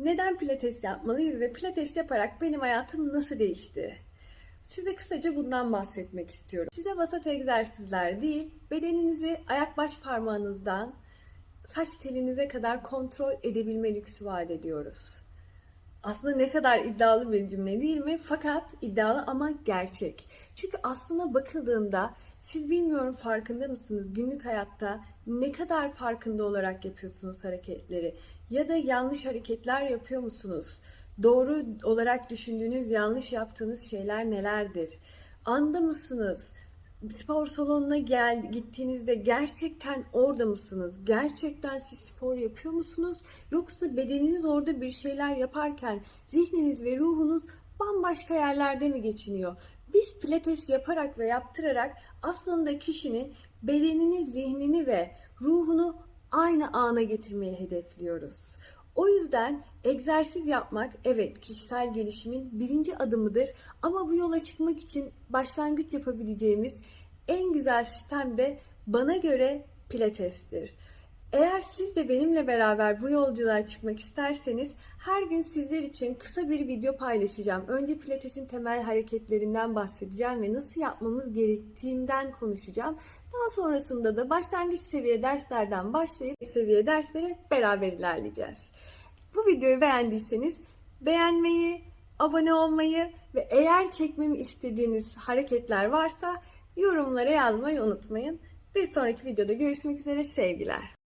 Neden pilates yapmalıyız ve pilates yaparak benim hayatım nasıl değişti? Size kısaca bundan bahsetmek istiyorum. Size vasat egzersizler değil, bedeninizi ayak baş parmağınızdan saç telinize kadar kontrol edebilme lüksü vaat ediyoruz. Aslında ne kadar iddialı bir cümle değil mi? Fakat iddialı ama gerçek. Çünkü aslında bakıldığında siz bilmiyorum farkında mısınız günlük hayatta ne kadar farkında olarak yapıyorsunuz hareketleri ya da yanlış hareketler yapıyor musunuz? Doğru olarak düşündüğünüz yanlış yaptığınız şeyler nelerdir? Anda mısınız? Spor salonuna gel gittiğinizde gerçekten orada mısınız? Gerçekten siz spor yapıyor musunuz? Yoksa bedeniniz orada bir şeyler yaparken zihniniz ve ruhunuz bambaşka yerlerde mi geçiniyor? Biz pilates yaparak ve yaptırarak aslında kişinin bedenini, zihnini ve ruhunu aynı ana getirmeyi hedefliyoruz. O yüzden egzersiz yapmak evet kişisel gelişimin birinci adımıdır ama bu yola çıkmak için başlangıç yapabileceğimiz en güzel sistem de bana göre pilatestir. Eğer siz de benimle beraber bu yolculuğa çıkmak isterseniz her gün sizler için kısa bir video paylaşacağım. Önce pilatesin temel hareketlerinden bahsedeceğim ve nasıl yapmamız gerektiğinden konuşacağım. Daha sonrasında da başlangıç seviye derslerden başlayıp seviye derslere beraber ilerleyeceğiz. Bu videoyu beğendiyseniz beğenmeyi, abone olmayı ve eğer çekmemi istediğiniz hareketler varsa yorumlara yazmayı unutmayın. Bir sonraki videoda görüşmek üzere sevgiler.